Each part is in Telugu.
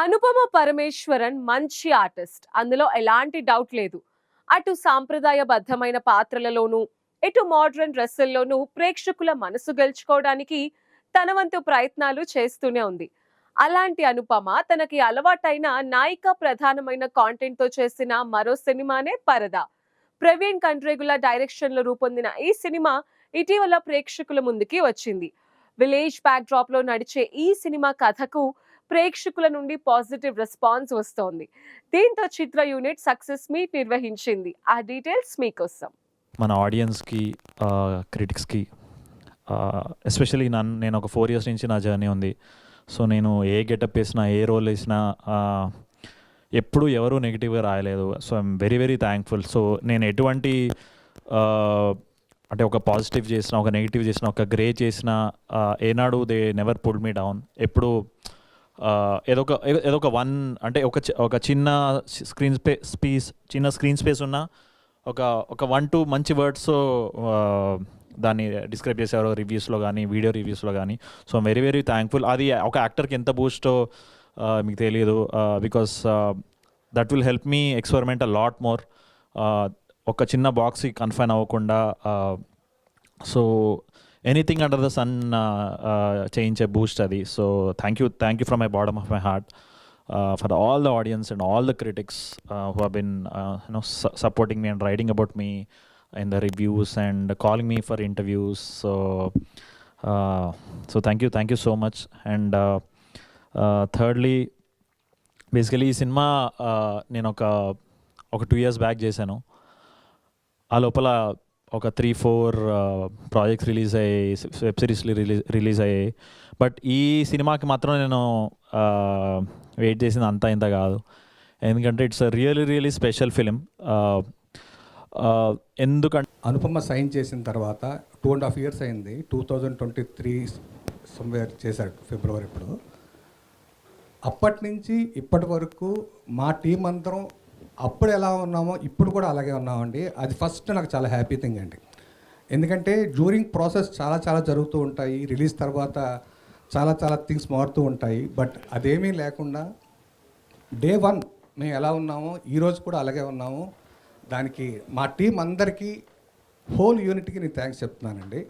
అనుపమ పరమేశ్వరన్ మంచి ఆర్టిస్ట్. అందులో ఎలాంటి డౌట్ లేదు. అటు సాంప్రదాయబద్ధమైన పాత్రలలోనూ ఇటు మోడ్రన్ డ్రెస్సుల్లోనూ ప్రేక్షకుల మనసు గెలుచుకోవడానికి తన వంతు ప్రయత్నాలు చేస్తూనే ఉంది. అలాంటి అనుపమ తనకి అలవాటైన నాయిక ప్రధానమైన కాంటెంట్తో చేసిన మరో సినిమానే పరద. ప్రవీణ్ కండ్రేగుల డైరెక్షన్లో రూపొందిన ఈ సినిమా ఇటీవల ప్రేక్షకుల ముందుకి వచ్చింది. విలేజ్ బ్యాక్డ్రాప్లో నడిచే ఈ సినిమా కథకు ప్రేక్షకుల నుండి పాజిటివ్ రెస్పాన్స్ వస్తోంది. దీంతో చిత్ర యూనిట్ సక్సెస్ మీట్ నిర్వహించింది. ఆ డీటెయిల్స్ మీకోసం. మన ఆడియన్స్కి క్రిటిక్స్కి ఎస్పెషలీ నన్ను నేను ఒక ఫోర్ ఇయర్స్ నుంచి నా జర్నీ ఉంది. సో నేను ఏ గెటప్ వేసినా ఏ రోల్ వేసినా ఎప్పుడు ఎవరు నెగిటివ్గా రాయలేదు. So I'm very very thankful. So నేను ఎటువంటి అంటే ఒక పాజిటివ్ చేసిన ఒక నెగిటివ్ చేసిన ఒక గ్రే చేసిన ఏనాడు they never pull me down. ఎప్పుడు ఏదో ఒక ఏదో ఒక వన్ అంటే ఒక చి- ఒక చిన్న స్క్రీన్ స్పే స్పీస్ చిన్న స్క్రీన్ స్పేస్ ఉన్న ఒక ఒక వన్ టూ మంచి వర్డ్స్ దాన్ని డిస్క్రైబ్ చేశారు రివ్యూస్లో కానీ వీడియో రివ్యూస్లో కానీ సో వెరీ వెరీ థ్యాంక్ఫుల్ అది ఒక యాక్టర్కి ఎంత బూస్టో మీకు తెలియదు because that will help me experiment a lot more ఒక చిన్న బాక్స్కి కన్ఫైన్ అవ్వకుండా so anything under the sun చేయించే బూస్ట్ అది so thank you thank you from my bottom of my heart for all the audience and all the critics who have been you know supporting me and writing about me in the reviews and calling me for interviews so so thank you thank you so much and thirdly basically ఈ సినిమా నేను ఒక ఒక టూ ఇయర్స్ బ్యాక్ చేశాను. ఆ లోపల ఒక త్రీ ఫోర్ ప్రాజెక్ట్స్ రిలీజ్ అయ్యాయి వెబ్ సిరీస్ రిలీజ్ రిలీజ్ అయ్యాయి బట్ ఈ సినిమాకి మాత్రం నేను uh, వెయిట్ చేసింది అంతా ఇంత కాదు. ఎందుకంటే it's really really special film ఎందుకంటే అనుపమ సైన్ చేసిన తర్వాత టూ అండ్ హాఫ్ ఇయర్స్ అయింది. Two thousand twenty three somewhere చేశాడు ఫిబ్రవరి ఇప్పుడు అప్పటి నుంచి ఇప్పటి వరకు మా టీం అందరం అప్పుడు ఎలా ఉన్నామో ఇప్పుడు కూడా అలాగే ఉన్నామండి. అది ఫస్ట్ నాకు చాలా హ్యాపీ థింగ్ అండి. ఎందుకంటే డ్యూరింగ్ ప్రాసెస్ చాలా చాలా జరుగుతూ ఉంటాయి. రిలీజ్ తర్వాత చాలా చాలా థింగ్స్ మారుతూ ఉంటాయి. బట్ అదేమీ లేకుండా డే వన్ మేము ఎలా ఉన్నామో ఈరోజు కూడా అలాగే ఉన్నాము. దానికి మా టీం అందరికీ హోల్ యూనిట్కి నేను థ్యాంక్స్ చెప్తున్నానండి.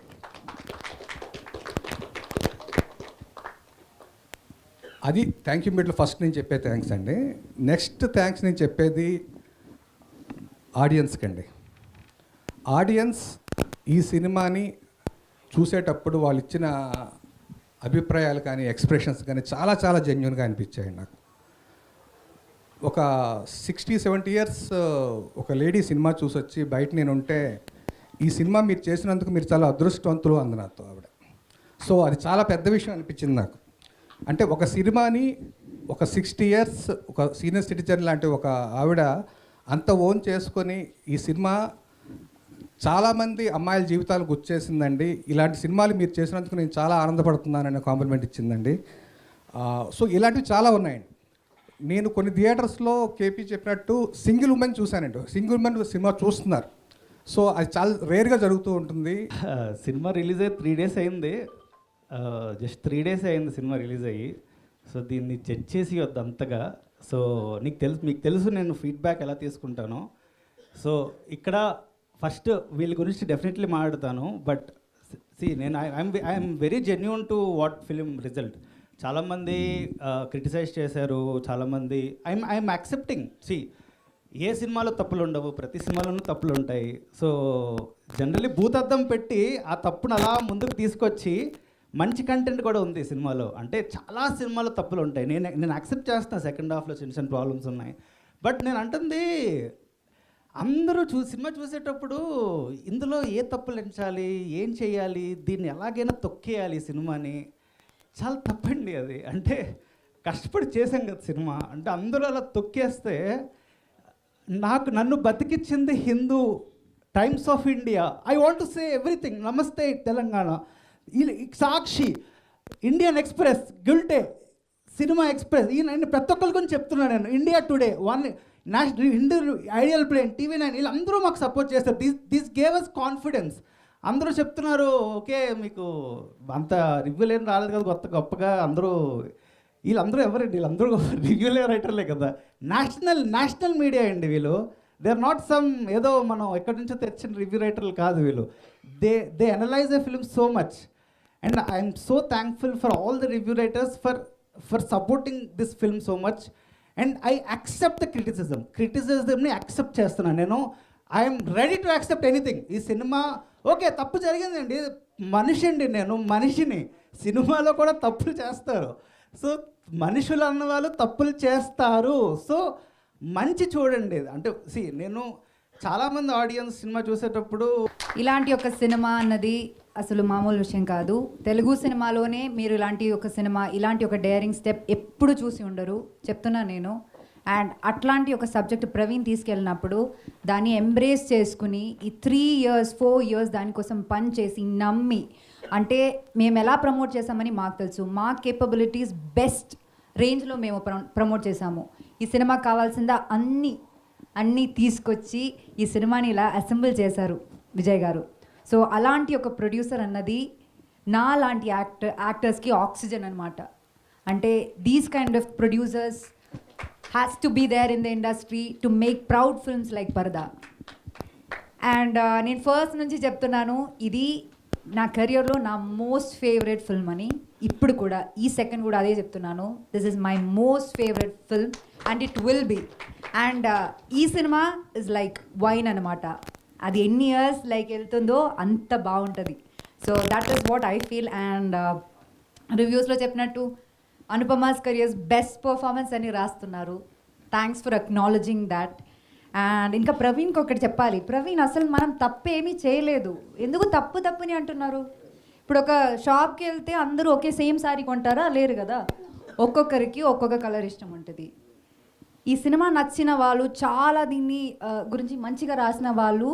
అది థ్యాంక్ యూ మీట్లో ఫస్ట్ నేను చెప్పే థ్యాంక్స్ అండి. నెక్స్ట్ థ్యాంక్స్ నేను చెప్పేది ఆడియన్స్కి అండి ఆడియన్స్ ఈ సినిమాని చూసేటప్పుడు వాళ్ళు ఇచ్చిన అభిప్రాయాలు కానీ ఎక్స్ప్రెషన్స్ కానీ చాలా చాలా జెన్యున్గా అనిపించాయి నాకు. ఒక సిక్స్టీ సెవెంటీ ఇయర్స్ ఒక లేడీ సినిమా చూసి వచ్చి బయట నేను ఉంటే ఈ సినిమా మీరు చేసినందుకు మీరు చాలా అదృష్టవంతులు అంది నాతో ఆవిడ. సో అది చాలా పెద్ద విషయం అనిపించింది నాకు. అంటే ఒక సినిమాని ఒక సిక్స్టీ ఇయర్స్ ఒక సీనియర్ సిటిజన్ లాంటి ఒక ఆవిడ అంత ఓన్ చేసుకొని ఈ సినిమా చాలామంది అమ్మాయిల జీవితాలు గుర్చేసిందండి ఇలాంటి సినిమాలు మీరు చేసినందుకు నేను చాలా ఆనందపడుతున్నానని కాంప్లిమెంట్ ఇచ్చిందండి. సో ఇలాంటివి చాలా ఉన్నాయండి. నేను కొన్ని థియేటర్స్లో కేపీ చెప్పినట్టు సింగిల్ ఉమెన్ చూశానండి. సింగిల్ ఉమెన్ సినిమా చూస్తున్నారు. సో అది చాలా రేర్గా జరుగుతూ ఉంటుంది. సినిమా రిలీజ్ అయ్యి త్రీ డేస్ అయింది. జస్ట్ త్రీ డేస్ అయింది సినిమా రిలీజ్ అయ్యి. సో దీన్ని చెక్ చేసి వద్దు అంతగా సో నీకు తెలుసు మీకు తెలుసు నేను ఫీడ్బ్యాక్ ఎలా తీసుకుంటానో. సో ఇక్కడ ఫస్ట్ వీళ్ళ గురించి డెఫినెట్లీ మాట్లాడతాను. బట్ సి నేను I'm I'm very genuine to what film result చాలామంది క్రిటిసైజ్ చేశారు. చాలామంది ఐఎమ్ ఐఎమ్ యాక్సెప్టింగ్ సి ఏ సినిమాలో తప్పులు ఉండవు ప్రతి సినిమాలోనూ తప్పులు ఉంటాయి. సో జనరల్లీ భూతద్దం పెట్టి ఆ తప్పును అలా ముందుకు తీసుకొచ్చి మంచి కంటెంట్ కూడా ఉంది సినిమాలో. అంటే చాలా సినిమాలో తప్పులు ఉంటాయి. నేను నేను యాక్సెప్ట్ చేస్తాను సెకండ్ హాఫ్లో చిన్న చిన్న ప్రాబ్లమ్స్ ఉన్నాయి. బట్ నేను అంటుంది అందరూ చూ సినిమా చూసేటప్పుడు ఇందులో ఏ తప్పులు ఎంచాలి ఏం చేయాలి దీన్ని ఎలాగైనా తొక్కేయాలి సినిమాని. చాలా తప్పండి అది. అంటే కష్టపడి చేశాం కదా సినిమా. అంటే అందరూ అలా తొక్కేస్తే నాకు నన్ను బతికిచ్చింది Hindu Times of India I want to say everything Namaste Telangana. Sakshi Indian Express Gulte cinema Express ఈ ప్రతి ఒక్కరి గురించి చెప్తున్నాను నేను. India Today one national Hindu idlebrain TV nine వీళ్ళందరూ మాకు సపోర్ట్ చేస్తారు. This this gave us confidence అందరూ చెప్తున్నారు ఓకే మీకు అంత రివ్యూలు ఏం రాలేదు కదా కొత్త గొప్పగా అందరూ వీళ్ళందరూ ఎవరండి వీళ్ళందరూ రివ్యూలే రైటర్లే కదా. నేషనల్ నేషనల్ మీడియా అండి వీళ్ళు. దే ఆర్ నాట్ సమ్ ఏదో మనం ఎక్కడి నుంచో తెచ్చిన రివ్యూ రైటర్లు కాదు వీళ్ళు. They they analyse a film so much and I'm so thankful for all the review writers for for supporting this film so much and I accept the criticism క్రిటిసిజంని accept చేస్తున్నాను. నేను I'm ready to accept anything ఈ సినిమా ఓకే తప్పు జరిగిందండి. మనిషి అండి నేను మనిషిని. సినిమాలో కూడా తప్పులు చేస్తారు. సో మనుషులు అన్న వాళ్ళు తప్పులు చేస్తారు. సో మంచి చూడండి. అంటే సి నేను చాలామంది ఆడియన్స్ సినిమా చూసేటప్పుడు ఇలాంటి ఒక సినిమా అన్నది అసలు మామూలు విషయం కాదు. తెలుగు సినిమాలోనే మీరు ఇలాంటి ఒక సినిమా ఇలాంటి ఒక డేరింగ్ స్టెప్ ఎప్పుడు చూసి ఉండరు. చెప్తున్నా నేను. అండ్ అట్లాంటి ఒక సబ్జెక్ట్ ప్రవీణ్ తీసుకెళ్ళినప్పుడు దాన్ని ఎంబ్రేస్ చేసుకుని ఈ త్రీ ఇయర్స్ ఫోర్ ఇయర్స్ దానికోసం పని చేసి నమ్మి అంటే మేము ఎలా ప్రమోట్ చేసామని మాకు తెలుసు. మా కేపబిలిటీస్ బెస్ట్ రేంజ్లో మేము ప్రమోట్ చేసాము ఈ సినిమా కావాల్సిందా? అన్ని అన్నీ తీసుకొచ్చి ఈ సినిమాని ఇలా అసెంబుల్ చేశారు విజయ్ గారు. సో అలాంటి ఒక ప్రొడ్యూసర్ అన్నది నా లాంటి యాక్టర్ యాక్టర్స్కి ఆక్సిజన్ అనమాట అంటే these kind of producers has to be there in the industry to make proud films like Paradha and నేను ఫస్ట్ నుంచి చెప్తున్నాను ఇది నా కెరియర్లో నా మోస్ట్ ఫేవరెట్ ఫిల్మ్ అని ఇప్పుడు కూడా ఈ సెకండ్ కూడా అదే చెప్తున్నాను. This is my most favourite film and it will be and ఈ సినిమా ఇస్ లైక్ వైన్ అనమాట అది ఎన్ని ఇయర్స్ లైక్ వెళ్తుందో అంత బాగుంటుంది. So that is what I feel and రివ్యూస్లో చెప్పినట్టు అనుపమాస్ కెరియర్స్ బెస్ట్ పర్ఫార్మెన్స్ అని రాస్తున్నారు. Thanks for acknowledging that and ఇంకా ప్రవీణ్కి ఒకటి చెప్పాలి. ప్రవీణ్ అసలు మనం తప్పు ఏమీ చేయలేదు. ఎందుకు తప్పు తప్పుని అంటున్నారు? ఇప్పుడు ఒక షాప్కి వెళ్తే అందరూ ఒకే సేమ్ సారీ కొంటారా? లేరు కదా. ఒక్కొక్కరికి ఒక్కొక్క కలర్ ఇష్టం ఉంటుంది. ఈ సినిమా నచ్చిన వాళ్ళు చాలా దీన్ని గురించి మంచిగా రాసిన వాళ్ళు